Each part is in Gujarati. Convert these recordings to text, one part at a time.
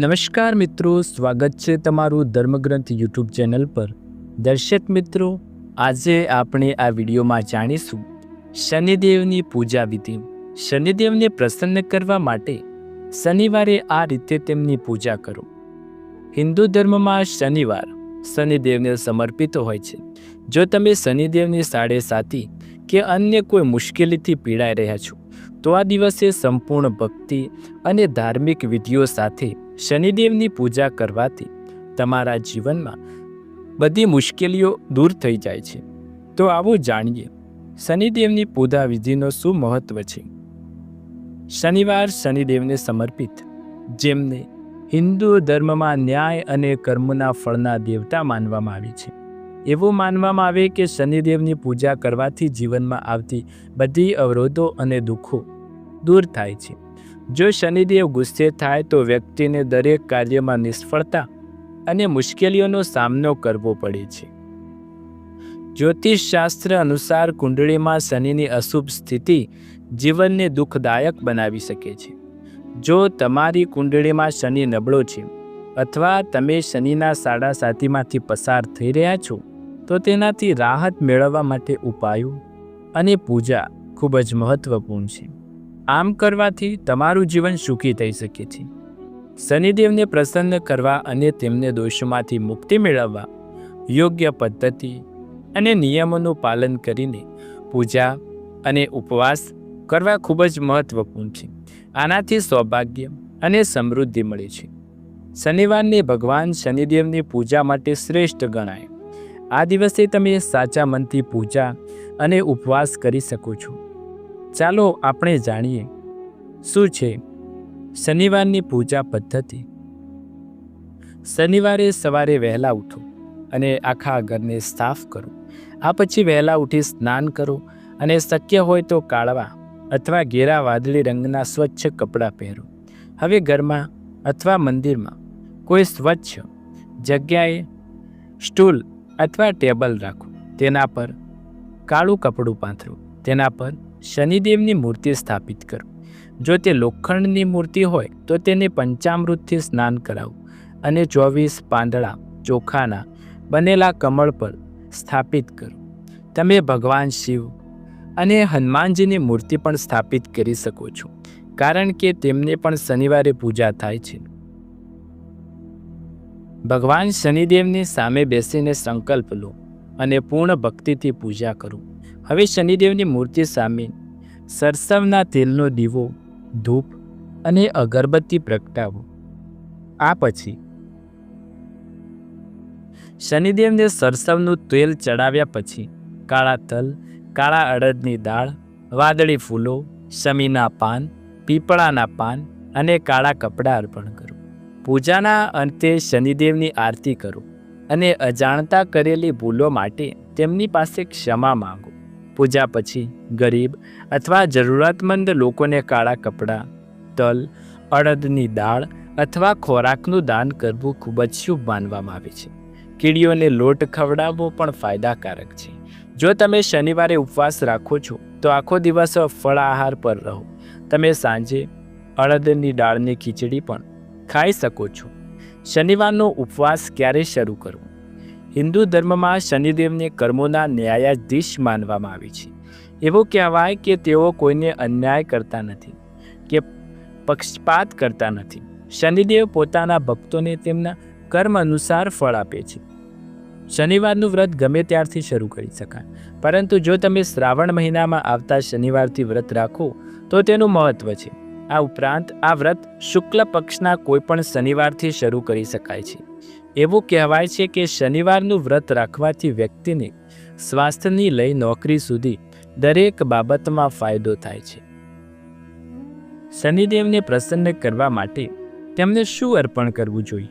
નમસ્કાર મિત્રો, સ્વાગત છે તમારું ધર્મગ્રંથ યુટ્યુબ ચેનલ પર. દર્શક મિત્રો, આજે આપણે આ વિડીયોમાં જાણીશું શનિદેવની પૂજા વિધિ. શનિદેવને પ્રસન્ન કરવા માટે શનિવારે આ રીતે તેમની પૂજા કરો. હિન્દુ ધર્મમાં શનિવાર શનિદેવને સમર્પિત હોય છે. જો તમે શનિદેવની સાડે સાતી કે અન્ય કોઈ મુશ્કેલીથી પીડાઈ રહ્યા છો, તો આ દિવસે સંપૂર્ણ ભક્તિ અને ધાર્મિક વિધિઓ સાથે શનિદેવની પૂજા કરવાથી તમારા જીવનમાં બધી મુશ્કેલીઓ દૂર થઈ જાય છે. તો આવો જાણીએ, શનિદેવની પૂજા વિધિનો શું મહત્વ છે? શનિવાર શનિદેવને સમર્પિત, જેમને હિન્દુ ધર્મમાં ન્યાય અને કર્મના ફળના દેવતા માનવામાં આવે છે. એવું માનવામાં આવે કે શનિદેવની પૂજા કરવાથી જીવનમાં આવતી બધી અવરોધો અને દુઃખો દૂર થાય છે. જો શનિદેવ ગુસ્સે થાય તો વ્યક્તિને દરેક કાર્યમાં નિષ્ફળતા અને મુશ્કેલીઓનો સામનો કરવો પડે છે. જ્યોતિષશાસ્ત્ર અનુસાર કુંડળીમાં શનિની અશુભ સ્થિતિ જીવનને દુઃખદાયક બનાવી શકે છે. જો તમારી કુંડળીમાં શનિ નબળો છે અથવા તમે શનિના સાડા સાતીમાંથી પસાર થઈ રહ્યા છો, તો તેનાથી રાહત મેળવવા માટે ઉપાયો અને પૂજા ખૂબ જ મહત્વપૂર્ણ છે. આમ કરવાથી તમારું જીવન સુખી થઈ શકે છે. શનિદેવને પ્રસન્ન કરવા અને તેમને દોષોમાંથી મુક્તિ મેળવવા યોગ્ય પદ્ધતિ અને નિયમોનું પાલન કરીને પૂજા અને ઉપવાસ કરવા ખૂબ જ મહત્વપૂર્ણ છે. આનાથી સૌભાગ્ય અને સમૃદ્ધિ મળે છે. શનિવારને ભગવાન શનિદેવની પૂજા માટે શ્રેષ્ઠ ગણાય. આ દિવસે તમે સાચા મનથી પૂજા અને ઉપવાસ કરી શકો છો. ચાલો આપણે જાણીએ, શું છે શનિવારની પૂજા પદ્ધતિ? શનિવારે સવારે વહેલા ઉઠો અને આખા ઘરને સાફ કરો. આ પછી વહેલા ઉઠી સ્નાન કરો અને શક્ય હોય તો કાળવા અથવા ઘેરા વાદળી રંગના સ્વચ્છ કપડાં પહેરો. હવે ઘરમાં અથવા મંદિરમાં કોઈ સ્વચ્છ જગ્યાએ સ્ટૂલ અથવા ટેબલ રાખો. તેના પર કાળું કપડું પાથરો તેના પર શનિદેવની મૂર્તિ સ્થાપિત કરો. જો તે લોખંડની મૂર્તિ હોય, તો તેને પંચામૃતથી સ્નાન કરાવો અને ચોવીસ પાંદડા ચોખાના બનેલા કમળ પર સ્થાપિત કરો. તમે ભગવાન શિવ અને હનુમાનજીની મૂર્તિ પણ સ્થાપિત કરી શકો છો, કારણ કે તેમને પણ શનિવારે પૂજા થાય છે. ભગવાન શનિદેવની સામે બેસીને સંકલ્પ લો અને પૂર્ણ ભક્તિથી પૂજા કરો. હવે શનિદેવની મૂર્તિ સામે સરસવના તેલનો દીવો, ધૂપ અને અગરબત્તી પ્રગટાવો. આ પછી શનિદેવને સરસવનું તેલ ચડાવ્યા પછી કાળા તલ, કાળા અડદની દાળ, વાદળી ફૂલો, શમીના પાન, પીપળાના પાન અને કાળા કપડાં અર્પણ કરો. પૂજાના અંતે શનિદેવની આરતી કરો અને અજાણતા કરેલી ભૂલો માટે તેમની પાસે ક્ષમા માંગો. પૂજા પછી ગરીબ અથવા જરૂરતમંદ લોકોને કાળા કપડાં, તલ, અડદની દાળ અથવા ખોરાકનું દાન કરવું ખૂબ જ શુભ માનવામાં આવે છે. કીડીઓને લોટ ખવડાવવો પણ ફાયદાકારક છે. જો તમે શનિવારે ઉપવાસ રાખો છો, તો આખો દિવસ ફળ આહાર પર રહો. તમે સાંજે અડદની દાળની ખીચડી પણ ખાઈ શકો છો. શનિવારનો ઉપવાસ ક્યારે શરૂ કરવો? હિન્દુ ધર્મમાં શનિદેવને કર્મોના ન્યાયાધીશ માનવામાં આવે છે. એવું કહેવાય કે તેઓ કોઈને અન્યાય કરતા નથી, કે પક્ષપાત કરતા નથી. શનિદેવ પોતાના ભક્તોને તેમના કર્મ અનુસાર ફળ આપે છે. શનિવારનું વ્રત ગમે ત્યારથી શરૂ કરી શકાય, પરંતુ જો તમે શ્રાવણ મહિનામાં આવતા શનિવારથી વ્રત રાખો, તો તેનું મહત્વ છે. આ ઉપરાંત આ વ્રત શુક્લ પક્ષના કોઈપણ શનિવારથી શરૂ કરી શકાય છે. એવું કહેવાય છે કે શનિવારનું વ્રત રાખવાથી વ્યક્તિને સ્વાસ્થ્યની લઈ નોકરી સુધી દરેક બાબતમાં ફાયદો થાય છે. શનિદેવને પ્રસન્ન કરવા માટે તેમને શું અર્પણ કરવું જોઈએ?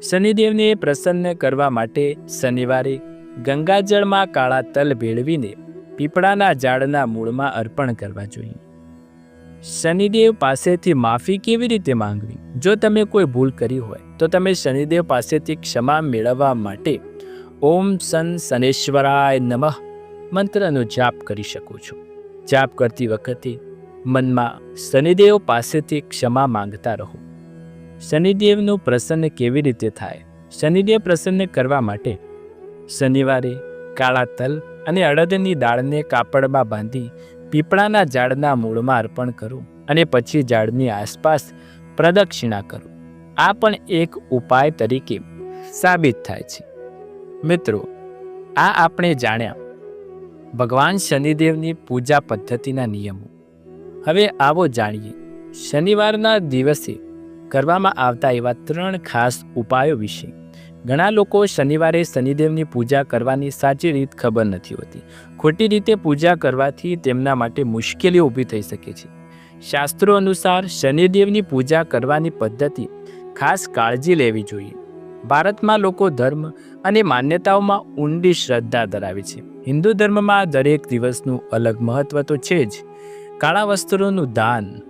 શનિદેવને પ્રસન્ન કરવા માટે શનિવારે ગંગાજળમાં કાળા તલ ભેળવીને પીપળાના ઝાડના મૂળમાં અર્પણ કરવા જોઈએ. શનિદેવ પાસેથી માફી કેવી રીતે માંગવી? જો તમે કોઈ ભૂલ કરી હોય, તો તમે શનિદેવ પાસેથી ક્ષમા મેળવવા માટે ઓમ સન શનેશ્વરાય નમઃ મંત્રનો જાપ કરી શકો છો. જાપ કરતી વખતે મનમાં શનિદેવ પાસેથી ક્ષમા માંગતા રહો. શનિદેવનું પ્રસન્ન કેવી રીતે થાય? શનિદેવ પ્રસન્ન કરવા માટે શનિવારે કાળા તલ અને અડદની દાળને કાપડમાં બાંધી પીપળાના ઝાડના મૂળમાં અર્પણ કરું અને પછી ઝાડની આસપાસ પ્રદક્ષિણા કરું. આ પણ એક ઉપાય તરીકે સાબિત થાય છે. મિત્રો, આ આપણે જાણ્યા. ભગવાન શનિદેવની પૂજા પદ્ધતિના નિયમો. હવે આવો જાણીએ. શનિવારના દિવસે કરવામાં આવતા એવા ત્રણ ખાસ ઉપાયો વિશે. ઘણા લોકો શનિવારે શનિદેવની પૂજા કરવાની સાચી રીત ખબર નથી હોતી. ખોટી રીતે પૂજા કરવાથી તેમના માટે મુશ્કેલીઓ ઊભી થઈ શકે છે. શાસ્ત્રો અનુસાર શનિદેવની પૂજા કરવાની પદ્ધતિ ખાસ કાળજી લેવી જોઈએ. ભારતમાં લોકો ધર્મ અને માન્યતાઓમાં ઊંડી શ્રદ્ધા ધરાવે છે. હિન્દુ ધર્મમાં દરેક દિવસનું અલગ મહત્વ તો છે જ. કાળા વસ્ત્રોનું દાન.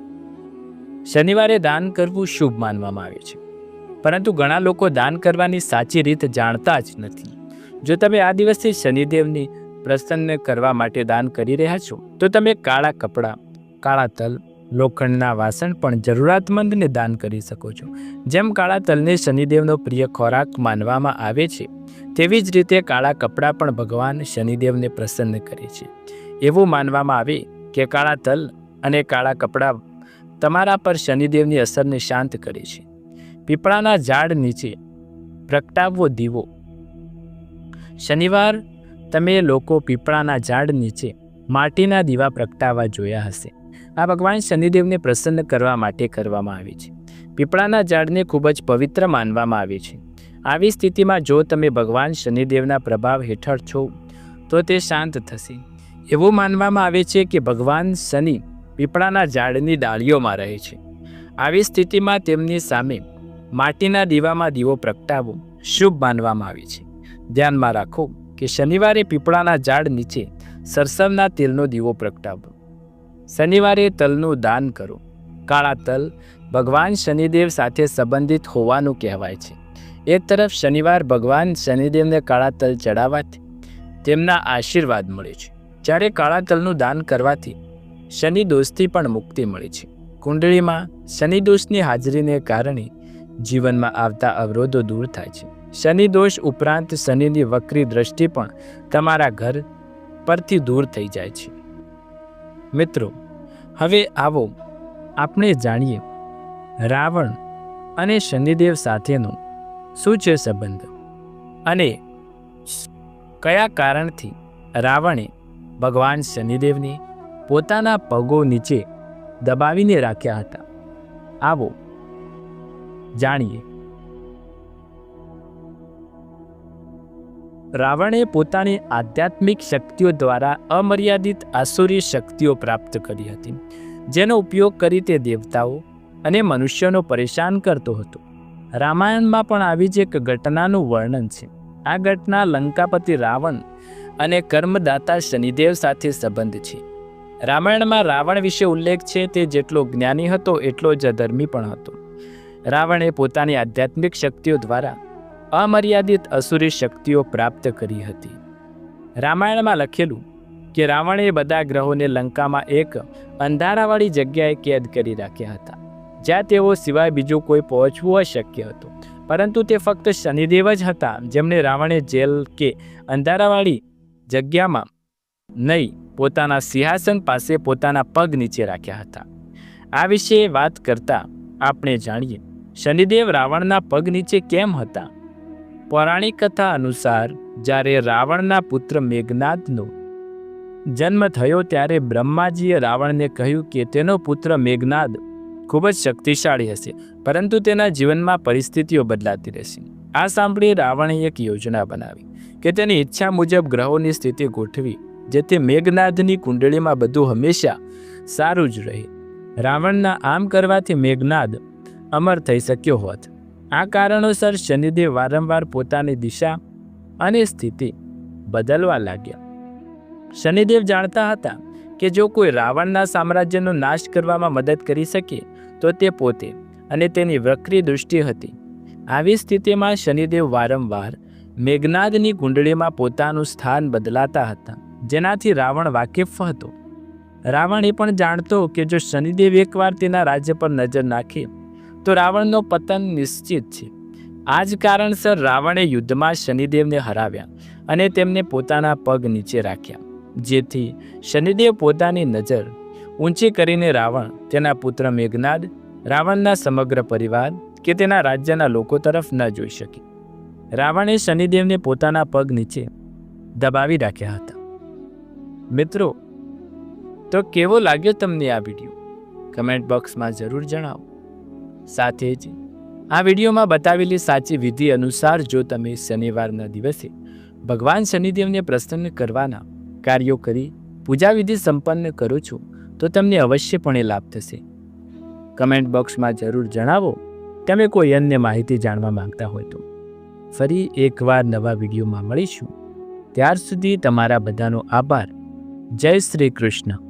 શનિવારે દાન કરવું શુભ માનવામાં આવે છે. પરંતુ ઘણા લોકો દાન કરવાની સાચી રીત જાણતા જ નથી. જો તમે આ દિવસે શનિદેવની પ્રસન્ન કરવા માટે દાન કરી રહ્યા છો, તો તમે કાળા કપડાં, કાળા તલ, લોખંડના વાસણ પણ જરૂરિયાતમંદને દાન કરી શકો છો. જેમ કાળા તલને શનિદેવનો પ્રિય ખોરાક માનવામાં આવે છે, તેવી જ રીતે કાળા કપડાં પણ ભગવાન શનિદેવને પ્રસન્ન કરે છે. એવું માનવામાં આવે કે કાળા તલ અને કાળા કપડાં તમારા પર શનિદેવની અસરને શાંત કરે છે. પીપળાના ઝાડ નીચે પ્રગટાવવો દીવો. શનિવાર તમે લોકો પીપળાના ઝાડ નીચે માટીના દીવા પ્રગટાવવા જોયા હશે. આ ભગવાન શનિદેવને પ્રસન્ન કરવા માટે કરવામાં આવે છે. પીપળાના ઝાડને ખૂબ જ પવિત્ર માનવામાં આવે છે. આવી સ્થિતિમાં જો તમે ભગવાન શનિદેવના પ્રભાવ હેઠળ છો, તો તે શાંત થશે. એવું માનવામાં આવે છે કે ભગવાન શનિ પીપળાના ઝાડની ડાળીઓમાં રહે છે. આવી સ્થિતિમાં તેમની સામે માટીના દીવામાં દીવો પ્રગટાવવો શુભ માનવામાં આવે છે. ધ્યાનમાં રાખો કે શનિવારે પીપળાના ઝાડ નીચે સરસવના તેલનો દીવો પ્રગટાવો શનિવારે તલનું દાન કરો. કાળા તલ ભગવાન શનિદેવ સાથે સંબંધિત હોવાનું કહેવાય છે. એક તરફ શનિવાર ભગવાન શનિદેવને કાળા તલ ચડાવવાથી તેમના આશીર્વાદ મળે છે. જ્યારે કાળા તલનું દાન કરવાથી શનિ દોષથી પણ મુક્તિ મળે છે. કુંડળીમાં શનિ દોષની હાજરીને કારણે જીવનમાં આવતા અવરોધો દૂર થાય છે. શનિ દોષ ઉપરાંત શનિની વક્રી દ્રષ્ટિ પણ તમારા ઘર પરથી દૂર થઈ જાય છે. મિત્રો, હવે આવો આપણે જાણીએ રાવણ અને શનિદેવ સાથેનો શું છે સંબંધ અને કયા કારણથી રાવણે ભગવાન શનિદેવને પોતાના પગો નીચે દબાવીને રાખ્યા હતા. આવો જાણીએ. રાવણે પોતાની આધ્યાત્મિક શક્તિઓ દ્વારા અમર્યાદિત આસુરી શક્તિઓ પ્રાપ્ત કરી હતી, જેનો ઉપયોગ કરી તે દેવતાઓ અને મનુષ્યોનો પરેશાન કરતો હતો. રામાયણમાં પણ આવી જ એક ઘટનાનું વર્ણન છે. આ ઘટના લંકાપતિ રાવણ અને કર્મદાતા શનિદેવ સાથે સંબંધ છે. રામાયણમાં રાવણ વિશે ઉલ્લેખ છે તે જેટલો જ્ઞાની હતો એટલો જ અધર્મી પણ હતો. રાવણે પોતાની આધ્યાત્મિક શક્તિઓ દ્વારા અમર્યાદિત અસુરી શક્તિઓ પ્રાપ્ત કરી હતી. રામાયણમાં લખેલું કે રાવણે બધા ગ્રહોને લંકામાં એક અંધારાવાળી જગ્યાએ કેદ કરી રાખ્યા હતા. જ્યાં તેઓ સિવાય બીજું કોઈ પહોંચવું અશક્ય હતું. પરંતુ તે ફક્ત શનિદેવ જ હતા જેમને રાવણે જેલ કે અંધારાવાળી જગ્યામાં નહીં, પોતાના સિંહાસન પાસે પોતાના પગ નીચે રાખ્યા હતા. આ વિશે વાત કરતા આપણે જાણીએ શનિદેવ રાવણના પગ નીચે કેમ હતા? પૌરાણિક કથા અનુસાર, જ્યારે રાવણના પુત્ર મેઘનાદનો જન્મ થયો ત્યારે બ્રહ્માજીએ રાવણને કહ્યું કે તેનો પુત્ર મેઘનાદ ખૂબ જ શક્તિશાળી હશે, પરંતુ તેના જીવનમાં પરિસ્થિતિઓ બદલાતી રહેશે. આ સાંભળી રાવણે એક યોજના બનાવી કે તેની ઈચ્છા મુજબ ગ્રહોની સ્થિતિ ગોઠવી, જેથી મેઘનાદની કુંડળીમાં બધું હંમેશા સારું જ રહે. રાવણના આમ કરવાથી મેઘનાદ અમર થઈ શક્યો હોત. આ કારણોસર શનિદેવ વારંવાર પોતાની દિશા અને સ્થિતિ બદલવા લાગ્યા. શનિદેવ જાણતા હતા કે જો કોઈ રાવણના સામ્રાજ્યનો નાશ કરવામાં મદદ કરી શકે, તો તે પોતે અને તેની વક્રી દૃષ્ટિ હતી. આવી સ્થિતિમાં શનિદેવ વારંવાર મેઘનાદની કુંડળીમાં પોતાનું સ્થાન બદલાતા હતા, જેનાથી રાવણ વાકેફ હતો. રાવણ એ પણ જાણતો કે જો શનિદેવ એકવાર તેના રાજ્ય પર નજર નાખે તો રાવણનો પતન નિશ્ચિત છે. આ જ કારણસર રાવણે યુદ્ધમાં શનિદેવને હરાવ્યા અને તેમને પોતાના પગ નીચે રાખ્યા. જેથી શનિદેવ પોતાની નજર ઊંચી કરીને રાવણ, તેના પુત્ર મેઘનાદ, રાવણના સમગ્ર પરિવાર કે તેના રાજ્યના લોકો તરફ ન જોઈ શકે. રાવણે શનિદેવને પોતાના પગ નીચે દબાવી રાખ્યા હતા. મિત્રો, તો કેવો લાગ્યો તમને આ વીડિયો? કમેન્ટ બોક્સમાં જરૂર જણાવો. સાથે જ આ વિડીયોમાં બતાવેલી સાચી વિધિ અનુસાર જો તમે શનિવારના દિવસે ભગવાન શનિદેવને પ્રસન્ન કરવાના કાર્યો કરી પૂજા વિધિ સંપન્ન કરો છો, તો તમને અવશ્યપણે લાભ થશે. કમેન્ટ બોક્સમાં જરૂર જણાવો, તમે કોઈ અન્ય માહિતી જાણવા માંગતા હોય તો. ફરી એકવાર નવા વિડીયોમાં મળીશું. ત્યાર સુધી તમારા બધાનો આભાર. જય શ્રી કૃષ્ણ.